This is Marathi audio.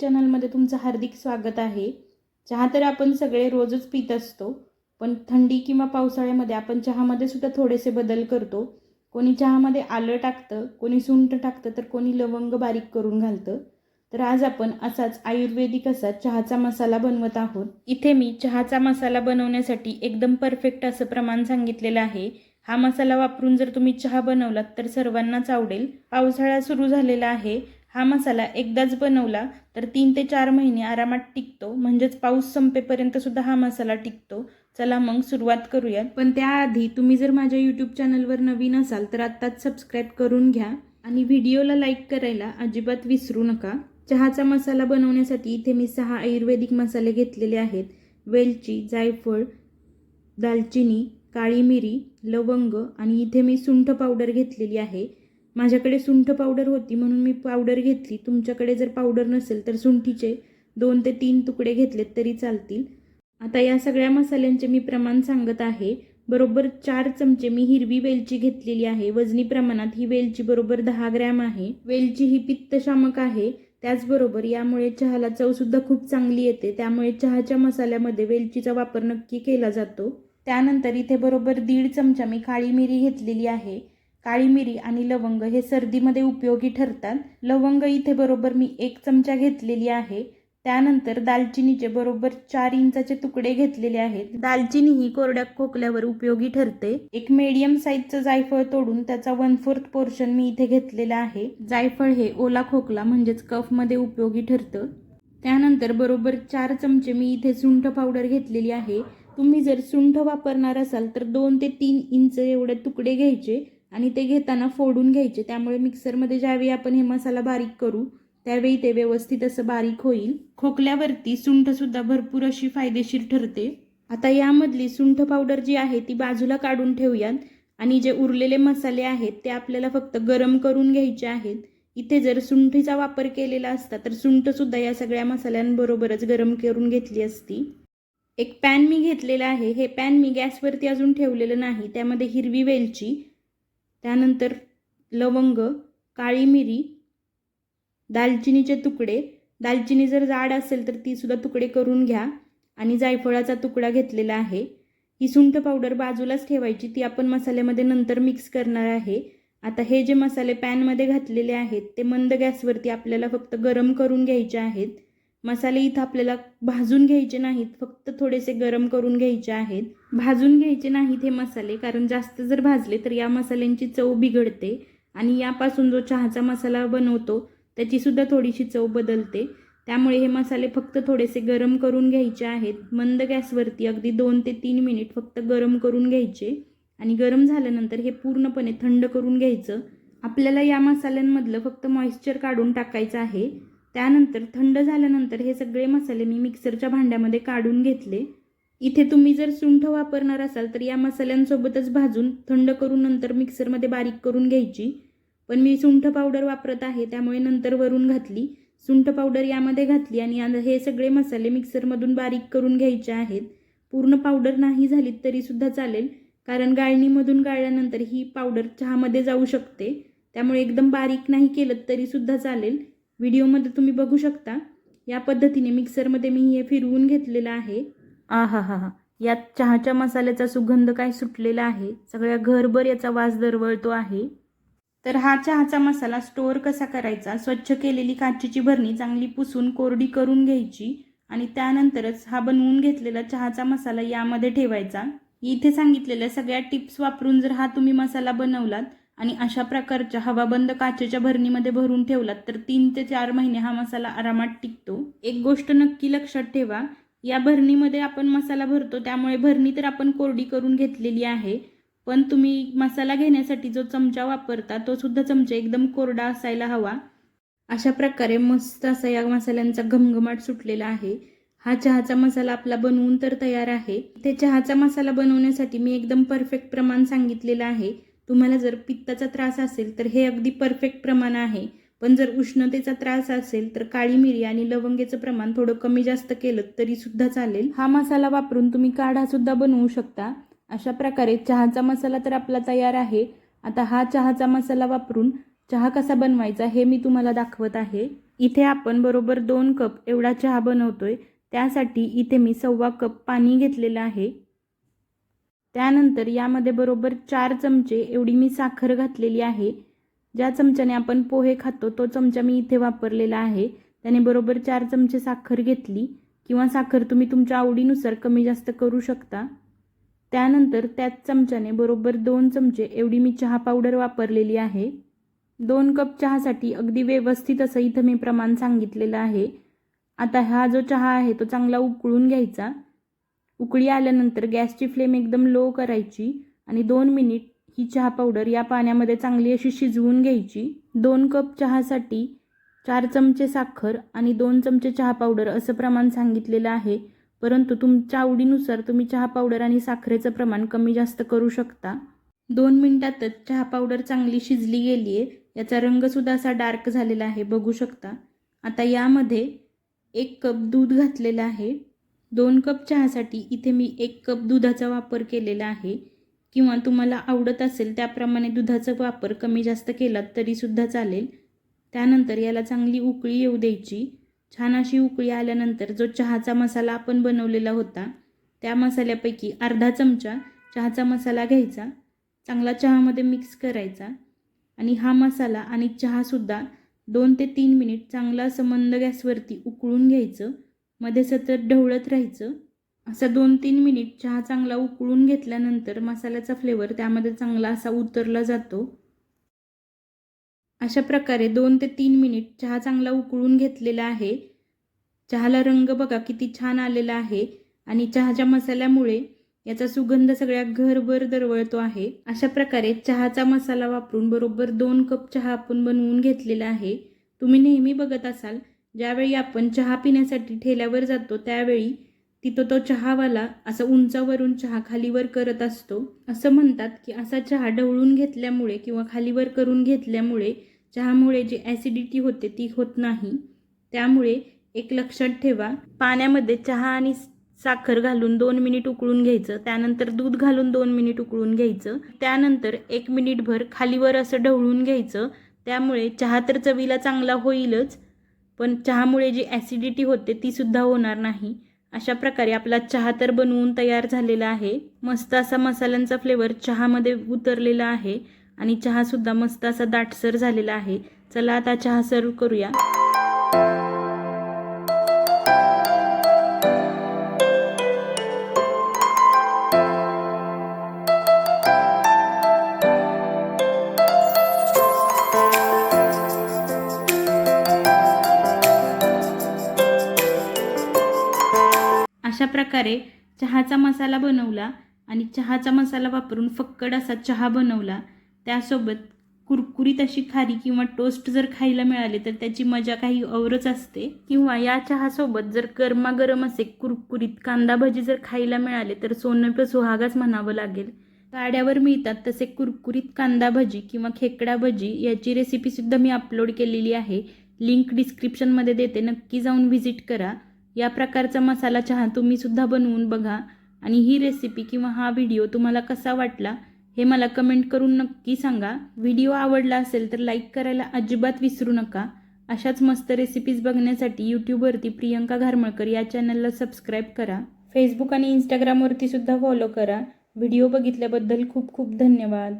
चॅनलमध्ये तुमचं हार्दिक स्वागत आहे. चहा तर आपण सगळे रोजच पित असतो पण थंडी किंवा पावसाळ्यामध्ये आपण चहामध्ये सुद्धा थोडेसे बदल करतो. कोणी चहामध्ये आलं टाकतं कोणी सुंठ टाकतं तर कोणी लवंग बारीक करून घालतं. तर आज आपण असाच आयुर्वेदिक असा चहाचा मसाला बनवत आहोत. इथे मी चहाचा मसाला बनवण्यासाठी एकदम परफेक्ट असं प्रमाण सांगितलेलं आहे. हा मसाला वापरून जर तुम्ही चहा बनवलात तर सर्वांनाच आवडेल. पावसाळा सुरू झालेला आहे. हा मसाला एकदाच बनवला तर तीन ते चार महिने आरामात टिकतो. म्हणजेच पाऊस संपेपर्यंत सुद्धा हा मसाला टिकतो. चला मग सुरुवात करूयात. पण त्याआधी तुम्ही जर माझ्या यूट्यूब चॅनलवर नवीन असाल तर आत्ताच सबस्क्राईब करून घ्या आणि व्हिडिओला लाईक करायला अजिबात विसरू नका. चहाचा मसाला बनवण्यासाठी इथे मी सहा आयुर्वेदिक मसाले घेतलेले आहेत. वेलची जायफळ दालचिनी काळी मिरी लवंग आणि इथे मी सुंठ पावडर घेतलेली आहे. माझ्याकडे सुंठ पावडर होती म्हणून मी पावडर घेतली. तुमच्याकडे जर पावडर नसेल तर सुंठीचे दोन ते तीन तुकडे घेतलेत तरी चालतील. आता या सगळ्या मसाल्यांचे मी प्रमाण सांगत आहे. बरोबर चार चमचे मी हिरवी वेलची घेतलेली आहे. वजनी प्रमाणात ही वेलची बरोबर दहा ग्रॅम आहे. वेलची ही पित्तशामक आहे. त्याचबरोबर यामुळे चहाला चवसुद्धा खूप चांगली येते. त्यामुळे चहाच्या मसाल्यामध्ये वेलचीचा वापर नक्की केला जातो. त्यानंतर इथे बरोबर दीड चमचा मी काळी मिरी घेतलेली आहे. काळी मिरी आणि लवंग हे सर्दीमध्ये उपयोगी ठरतात. लवंग इथे बरोबर मी एक चमचा घेतलेली आहे. त्यानंतर दालचिनीचे बरोबर चार इंचाचे तुकडे घेतलेले आहेत. दालचिनी ही कोरड्या खोकल्यावर उपयोगी ठरते. एक मीडियम साईजचं जायफळ तोडून त्याचा वन फोर्थ पोर्शन मी इथे घेतलेला आहे. जायफळ हे ओला खोकला म्हणजेच कफमध्ये उपयोगी ठरतं. त्यानंतर बरोबर चार चमचे मी इथे सुंठ पावडर घेतलेली आहे. तुम्ही जर सुंठ वापरणार असाल तर दोन ते तीन इंच एवढे तुकडे घ्यायचे. आणि ते घेताना फोडून घ्यायचे. त्यामुळे मिक्सरमध्ये ज्यावेळी आपण हे मसाला बारीक करू त्यावेळी ते व्यवस्थित असं बारीक होईल. खोकल्यावरती सुंठसुद्धा भरपूर अशी फायदेशीर ठरते. आता यामधली सुंठ पावडर जी आहे ती बाजूला काढून ठेवूयात. आणि जे उरलेले मसाले आहेत ते आपल्याला फक्त गरम करून घ्यायचे आहेत. इथे जर सुंठीचा वापर केलेला असता तर सुंठसुद्धा या सगळ्या मसाल्यांबरोबरच गरम करून घेतली असती. एक पॅन मी घेतलेला आहे. हे पॅन मी गॅसवरती अजून ठेवलेलं नाही. त्यामध्ये हिरवी वेलची त्यानंतर लवंग काळी मिरी दालचिनीचे तुकडे. दालचिनी जर जाड असेल तर तीसुद्धा तुकडे करून घ्या आणि जायफळाचा तुकडा घेतलेला आहे. ही सुंठ पावडर बाजूलाच ठेवायची. ती आपण मसाल्यामध्ये नंतर मिक्स करणार आहे. आता हे जे मसाले पॅनमध्ये घातलेले आहेत ते मंद गॅसवरती आपल्याला फक्त गरम करून घ्यायचे आहेत. मसाले इथं आपल्याला भाजून घ्यायचे नाहीत फक्त थोडेसे गरम करून घ्यायचे आहेत. भाजून घ्यायचे नाहीत हे मसाले कारण जास्त जर भाजले तर या मसाल्यांची चव बिघडते आणि यापासून जो चहाचा मसाला बनवतो त्याचीसुद्धा थोडीशी चव बदलते. त्यामुळे हे मसाले फक्त थोडेसे गरम करून घ्यायचे आहेत. मंद गॅसवरती अगदी दोन ते तीन मिनिट फक्त गरम करून घ्यायचे आणि गरम झाल्यानंतर हे पूर्णपणे थंड करून घ्यायचं. आपल्याला या मसाल्यांमधलं फक्त मॉइश्चर काढून टाकायचं आहे. त्यानंतर थंड झाल्यानंतर हे सगळे मसाले मी मिक्सरच्या भांड्यामध्ये काढून घेतले. इथे तुम्ही जर सुंठ वापरणार असाल तर या मसाल्यांसोबतच भाजून थंड करून नंतर मिक्सरमध्ये बारीक करून घ्यायची. पण मी सुंठ पावडर वापरत आहे त्यामुळे नंतर वरून घातली. सुंठ पावडर यामध्ये घातली आणि हे सगळे मसाले मिक्सरमधून बारीक करून घ्यायचे आहेत. पूर्ण पावडर नाही झाली तरीसुद्धा चालेल कारण गाळणीमधून गाळल्यानंतर ही पावडर चहामध्ये जाऊ शकते. त्यामुळे एकदम बारीक नाही केलं तरीसुद्धा चालेल. व्हिडिओमध्ये तुम्ही बघू शकता. या पद्धतीने मिक्सरमध्ये मी हे फिरवून घेतलेलं आहे. आ हा हा हा यात चहाच्या मसाल्याचा सुगंध काय सुटलेला आहे? सगळ्या घरभर याचा वास दरवळतो आहे. तर हा चहाचा मसाला स्टोअर कसा करायचा? स्वच्छ केलेली काचेची भरणी चांगली पुसून कोरडी करून घ्यायची आणि त्यानंतरच हा बनवून घेतलेला चहाचा मसाला यामध्ये ठेवायचा. इथे सांगितलेल्या सगळ्या टिप्स वापरून जर हा तुम्ही मसाला बनवलात आणि अशा प्रकारच्या हवाबंद काचेच्या भरणीमध्ये भरून ठेवलात तर तीन ते चार महिने हा मसाला आरामात टिकतो. एक गोष्ट नक्की लक्षात ठेवा या भरणीमध्ये आपण मसाला भरतो त्यामुळे भरणी तर आपण कोरडी करून घेतलेली आहे पण तुम्ही मसाला घेण्यासाठी जो चमचा वापरता तो सुद्धा चमचा एकदम कोरडा असायला हवा. अशा प्रकारे मस्त असा या मसाल्यांचा घमघमाट सुटलेला आहे. हा चहाचा मसाला आपला बनवून तर तयार आहे. ते चहाचा मसाला बनवण्यासाठी मी एकदम परफेक्ट प्रमाण सांगितलेलं आहे. तुम्हाला जर पित्ताचा त्रास असेल तर हे अगदी परफेक्ट प्रमाण आहे. पण जर उष्णतेचा त्रास असेल तर काळी मिरी आणि लवंगेचं प्रमाण थोडं कमी जास्त केलं तरी सुद्धा चालेल. हा मसाला वापरून तुम्ही काढा सुद्धा बनवू शकता. अशा प्रकारे चहाचा मसाला तर आपला तयार आहे. आता हा चहाचा मसाला वापरून चहा कसा बनवायचा हे मी तुम्हाला दाखवत आहे. इथे आपण बरोबर दोन कप एवढा चहा बनवतोय. त्यासाठी इथे मी सव्वा कप पाणी घेतलेलं आहे. त्यानंतर यामध्ये बरोबर चार चमचे एवढी मी साखर घातलेली आहे. ज्या चमच्याने आपण पोहे खातो तो चमचा मी इथे वापरलेला आहे. त्याने बरोबर चार चमचे साखर घेतली किंवा साखर तुम्ही तुमच्या आवडीनुसार कमी जास्त करू शकता. त्यानंतर त्याच चमच्याने बरोबर दोन चमचे एवढी मी चहा पावडर वापरलेली आहे. दोन कप चहासाठी अगदी व्यवस्थित असं इथं मी प्रमाण सांगितलेलं आहे. आता हा जो चहा आहे तो चांगला उकळून घ्यायचा. उकळी आल्यानंतर गॅसची फ्लेम एकदम लो करायची आणि दोन मिनिट ही चहा पावडर या पाण्यामध्ये चांगली अशी शिजवून घ्यायची. दोन कप चहासाठी चार चमचे साखर आणि दोन चमचे चहा पावडर असं प्रमाण सांगितलेलं आहे. परंतु तुमच्या आवडीनुसार तुम्ही चहा पावडर आणि साखरेचं प्रमाण कमी जास्त करू शकता. दोन मिनिटातच चहा पावडर चांगली शिजली गेली आहे. याचा रंगसुद्धा असा डार्क झालेला आहे बघू शकता. आता यामध्ये एक कप दूध घातलेलं आहे. दोन कप चहासाठी इथे मी एक कप दुधाचा वापर केलेला आहे. किंवा तुम्हाला आवडत असेल त्याप्रमाणे दुधाचा वापर कमी जास्त केलात तरीसुद्धा चालेल. त्यानंतर याला चांगली उकळी येऊ द्यायची. छान अशी उकळी आल्यानंतर जो चहाचा मसाला आपण बनवलेला होता त्या मसाल्यापैकी अर्धा चमचा चहाचा मसाला घ्यायचा. चांगला चहामध्ये मिक्स करायचा. आणि हा मसाला आणि चहासुद्धा दोन ते तीन मिनिट चांगला असं मंद गॅसवरती उकळून घ्यायचं. मध्ये सतत ढवळत राहायचं. असं दोन तीन मिनिट चहा चांगला उकळून घेतल्यानंतर मसाल्याचा फ्लेवर त्यामध्ये चांगला असा उतरला जातो. अशा प्रकारे दोन ते तीन मिनिट चहा चांगला उकळून घेतलेला आहे. चहाला रंग बघा किती छान आलेला आहे आणि चहाच्या मसाल्यामुळे याचा सुगंध सगळ्या घरभर दरवळतो आहे. अशा प्रकारे चहाचा मसाला वापरून बरोबर दोन कप चहा आपण बनवून घेतलेला आहे. तुम्ही नेहमी बघत असाल ज्यावेळी आपण चहा पिण्यासाठी ठेल्यावर जातो त्यावेळी तिथं तो चहावाला असा उंचावरून चहा खालीवर करत असतो. असं म्हणतात की असा चहा ढवळून घेतल्यामुळे किंवा खालीवर करून घेतल्यामुळे चहामुळे जी ॲसिडिटी होते ती होत नाही. त्यामुळे एक लक्षात ठेवा पाण्यामध्ये चहा आणि साखर घालून दोन मिनिट उकळून घ्यायचं त्यानंतर दूध घालून दोन मिनिट उकळून घ्यायचं त्यानंतर एक मिनिटभर खालीवर असं ढवळून घ्यायचं. त्यामुळे चहा तर चवीला चांगला होईलच पण चहामुळे जी ॲसिडिटी होते तीसुद्धा होणार नाही. अशा प्रकारे आपला चहा तर बनवून तयार झालेला आहे. मस्त असा मसाल्यांचा फ्लेवर चहामध्ये उतरलेला आहे आणि चहासुद्धा मस्त असा दाटसर झालेला आहे. चला आता चहा सर्व करूया. अशा प्रकारे चहाचा मसाला बनवला आणि चहाचा मसाला वापरून फक्कड असा चहा बनवला. त्यासोबत कुरकुरीत अशी खारी किंवा टोस्ट जर खायला मिळाले तर त्याची मजा काही औरच असते. किंवा या चहासोबत जर गरमागरम असे कुरकुरीत कांदा भजी जर खायला मिळाले तर सोनं पे सुहागाच म्हणावं लागेल. गाड्यावर मिळतात तसे कुरकुरीत कांदा भजी किंवा खेकडा भजी याची रेसिपीसुद्धा मी अपलोड केलेली आहे. लिंक डिस्क्रिप्शनमध्ये देते. नक्की जाऊन व्हिजिट करा. या प्रकारचा मसाला चहा तुम्हीसुद्धा बनवून बघा. आणि ही रेसिपी किंवा हा व्हिडिओ तुम्हाला कसा वाटला हे मला कमेंट करून नक्की सांगा. व्हिडिओ आवडला असेल तर लाईक करायला अजिबात विसरू नका. अशाच मस्त रेसिपीज बघण्यासाठी यूट्यूबवरती प्रियंका घारमळकर या चॅनलला सबस्क्राईब करा. फेसबुक आणि इंस्टाग्रामवरती सुद्धा फॉलो करा. व्हिडिओ बघितल्याबद्दल खूप खूप धन्यवाद.